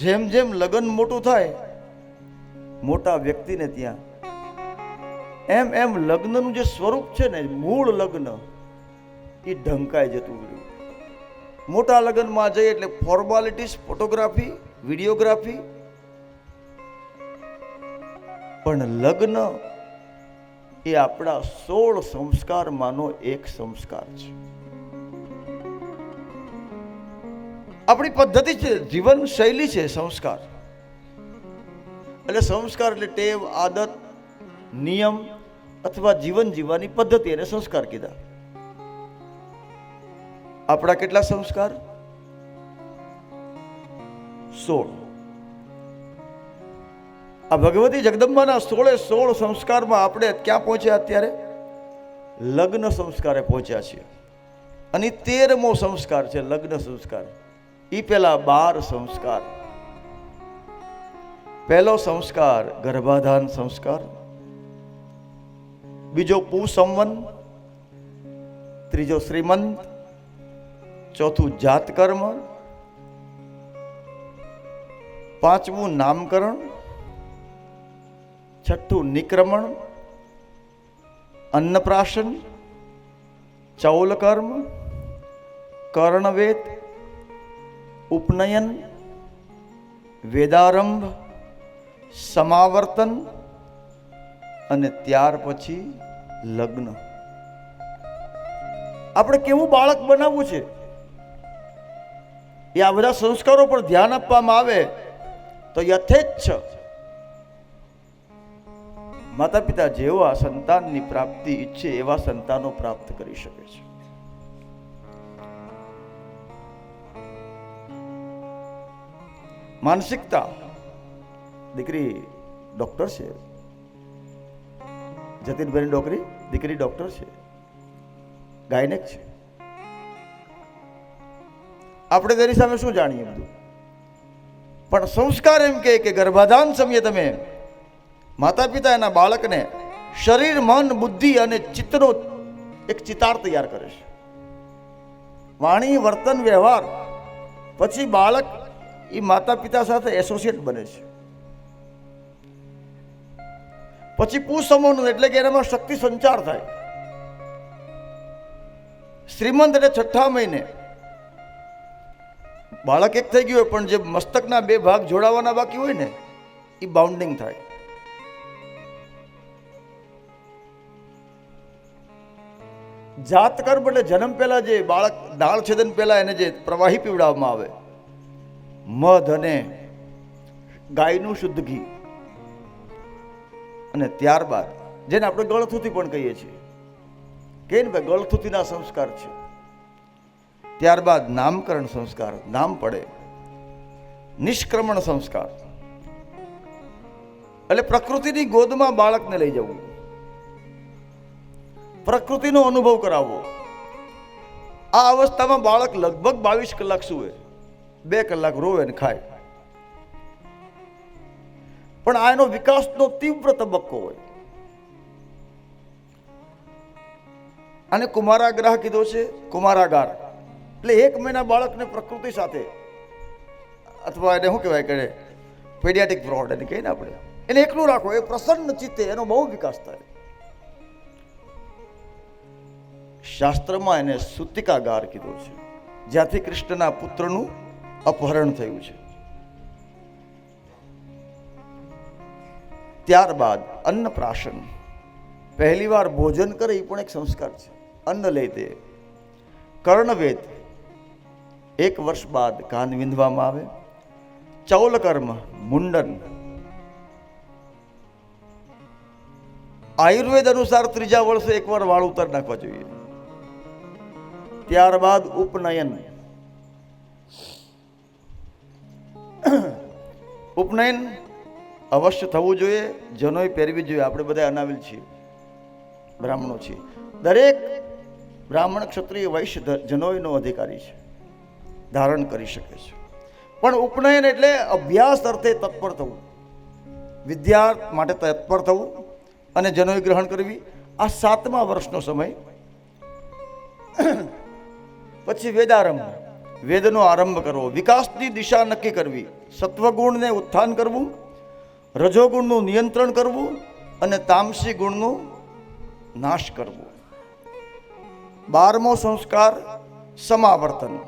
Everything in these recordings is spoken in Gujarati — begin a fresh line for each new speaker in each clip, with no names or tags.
જેમ જેમ લગ્ન મોટું થાય, મોટા વ્યક્તિને ત્યાં. એમ એમ લગ્નનું જે સ્વરૂપ છે ને, મૂળ લગ્ન એ ઢંકાઈ જતું રહ્યું. મોટા લગ્નમાં જઈએ એટલે ફોર્માલિટીસ ફોટોગ્રાફી વિડીયોગ્રાફી પણ લગ્ન એ આપણા સોળ સંસ્કારમાંનો એક સંસ્કાર છે. આપણી પદ્ધતિ છે જીવન શૈલી છે સંસ્કાર. એટલે સંસ્કાર એટલે ટેવ, આદત, નિયમ અથવા જીવન જીવવાની પદ્ધતિ એને સંસ્કાર કીધા. આપણા કેટલા સંસ્કાર? સોળ. આ ભગવતી જગદંબાના સોળે સોળ સંસ્કારમાં આપણે ક્યાં પહોંચ્યા અત્યારે? લગ્ન સંસ્કારે પહોંચ્યા છીએ. અને તેરમો સંસ્કાર છે, લગ્ન સંસ્કાર. એ પેલા બાર સંસ્કાર. પહેલો સંસ્કાર ગર્ભાધાન સંસ્કાર. બીજો પુસંવન. ત્રીજો શ્રીમંત. ચોથું જાતકર્મ. પાંચમું નામકરણ. છઠ્ઠું નિક્રમણ. અન્નપ્રાશન. ચૌલકર્મ. કર્ણવેદ. ઉપનયન વેદારંભ સમાવર્તન અને ત્યાર પછી લગ્ન. આપણે કેવું બાળક બનાવવું છે? એ આ બધા સંસ્કારો પર ધ્યાન આપવામાં આવે તો યથેચ્છ. માતા પિતા જેવા સંતાનની પ્રાપ્તિ ઈચ્છે એવા સંતાનો પ્રાપ્ત કરી શકે છે. માનસિકતા. દીકરી ડૉક્ટર છે. જતીનભાઈની ડોકરી દીકરી ડૉક્ટર છે. ગાયનેક છે. આપણે તેની સામે શું જાણીએ બધું? પણ સંસ્કાર એમ કે ગર્ભાધાન સમયે તમે માતા પિતા એના બાળકને શરીર, મન, બુદ્ધિ અને ચિત્તનો એક ચિતાર તૈયાર કરે છે. વાણી, વર્તન, વ્યવહાર, પછી બાળક એ માતા પિતા સાથે એસોસિએટ બને છે. પછી પુસમોનું એટલે કે એનામાં શક્તિ સંચાર થાય. શ્રીમંત એટલે છઠ્ઠા મહિને. બાળક એક થઈ ગયું હોય પણ જે મસ્તકના બે ભાગ જોડાવાના બાકી હોય ને, એ બાઉન્ડિંગ થાય. જાતકર્મ એટલે જન્મ પહેલા જે બાળક દાળ છેદન પહેલા એને જે પ્રવાહી પીવડાવવામાં આવે. મધ અને ગાયનું શુદ્ધ ઘી. અને ત્યારબાદ, જેને આપણે ગળથુથી પણ કહીએ છીએ, કે ભાઈ ગળથુથીના સંસ્કાર છે. ત્યારબાદ નામકરણ સંસ્કાર, નામ પડે. નિષ્ક્રમણ સંસ્કાર. એટલે પ્રકૃતિની ગોદમાં બાળકને લઈ જવું. પ્રકૃતિનો અનુભવ કરાવવો. આ અવસ્થામાં બાળક લગભગ બાવીસ કલાક સૂવે. બે કલાક રોવે ને ખાય. પણ આ એનો વિકાસનો તીવ્ર તબક્કો હોય. અને કુમારાગ્રહ કીધો છે, કુમારાગાર. એટલે એક મહિના બાળકને પ્રકૃતિ સાથે, અથવા એને શું કહેવાય કે પેડિયાટિક ફ્રોડ એને કહીએ ને આપણે. એને એકલું રાખો, એ પ્રસન્ન ચિત્તે એનો બહુ વિકાસ થાય. શાસ્ત્રમાં એને સુતિકાગાર કીધો છે. જ્યાંથી કૃષ્ણના પુત્રનું અપહરણ થયું છે. ત્યારબાદ અન્નપ્રાશન પહેલીવાર ભોજન કરે એ પણ એક સંસ્કાર છે. અન્ન લે તે. કર્ણવેદ. એક વર્ષ બાદ કાન વિંધવામાં આવે. ચૌલકર્મ, મુંડન. આયુર્વેદ અનુસાર ત્રીજા વર્ષે એકવાર વાળ ઉતાર નાખવા જોઈએ. ત્યારબાદ ઉપનયન. ઉપનયન અવશ્ય થવું જોઈએ, જનોય પહેરવી જોઈએ. આપણે બધા અનાવિલ છીએ, બ્રાહ્મણો છીએ. દરેક બ્રાહ્મણ ક્ષત્રિય વૈશ્ય જનોયનો અધિકારી છે, ધારણ કરી શકે છે. પણ ઉપનયન એટલે અભ્યાસ અર્થે તત્પર થવું. વિદ્યા માટે તત્પર થવું અને જનોય ગ્રહણ કરવી. આ સાતમા વર્ષનો સમય. પછી વેદારંભ. વેદનો આરંભ કરવો, વિકાસની દિશા નક્કી કરવી, સત્વગુણને ઉત્થાન કરવું, રજોગુણનું નિયંત્રણ કરવું અને તામસી ગુણનું નાશ કરવો. બારમો સંસ્કાર, સમાવર્તન.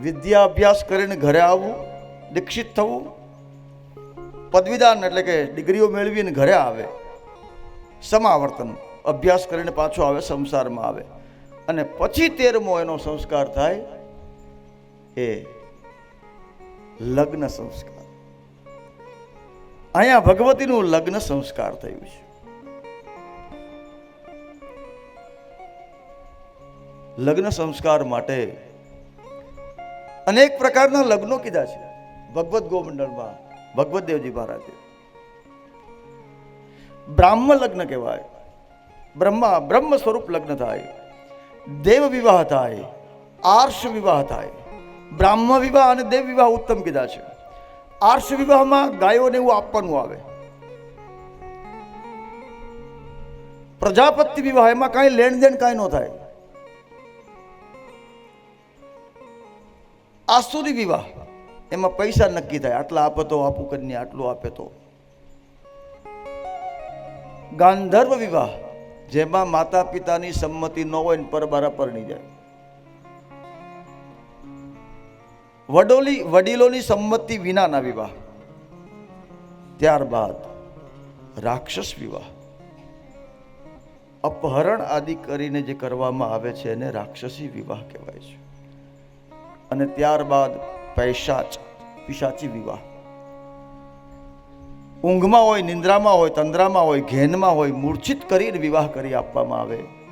વિદ્યા અભ્યાસ કરીને ઘરે આવવું, દીક્ષિત થવું, પદવીદાન એટલે કે ડિગ્રીઓ મેળવીને ઘરે આવે, સમાવર્તન. અભ્યાસ કરીને પાછો આવે, સંસારમાં આવે. અને પછી તેરમો એનો સંસ્કાર થાય એ લગ્ન સંસ્કાર. અહીંયા ભગવતીનું લગ્ન સંસ્કાર થયું છે. લગ્ન સંસ્કાર માટે અનેક પ્રકારના લગ્નો કીધા છે. ભગવત ગોમંડળમાં ભગવત દેવજી મહારાજે. બ્રાહ્મ લગ્ન કહેવાય. બ્રહ્મા, બ્રહ્મ સ્વરૂપ લગ્ન થાય. દેવ વિવાહ થાય. આર્ષ વિવાહ થાય. બ્રાહ્મ વિવાહ અને દેવ વિવાહ ઉત્તમ કીધા છે. આર્ષ વિવાહમાં ગાયોને એવું આપવાનું આવે. પ્રજાપતિ વિવાહ એમાં કાંઈ લેણ દેણ કાંઈ ન થાય. આસુરી વિવાહ, એમાં પૈસા નક્કી થાય. આટલા આપે તો, આપું કન્યા આટલું આપે તો. ગાંધર્વ વિવાહ, જેમાં માતા પિતાની સંમતિ ન હોય ને પરબારા પરણી જાય. વડોલી વડીલોની સંમતિ વિનાના વિવાહ. ત્યારબાદ રાક્ષસ વિવાહ. અપહરણ આદિ કરીને જે કરવામાં આવે છે એને રાક્ષસી વિવાહ કહેવાય છે. અને ત્યારબાદ પૈશાચ પિશાચી વિવાહ. ઊંઘમાં હોય, નિંદ્રામાં હોય, તંદ્રામાં હોય, ઘેનમાં હોય, મૂર્છિત કરીને વિવાહ કરી આપવામાં આવે.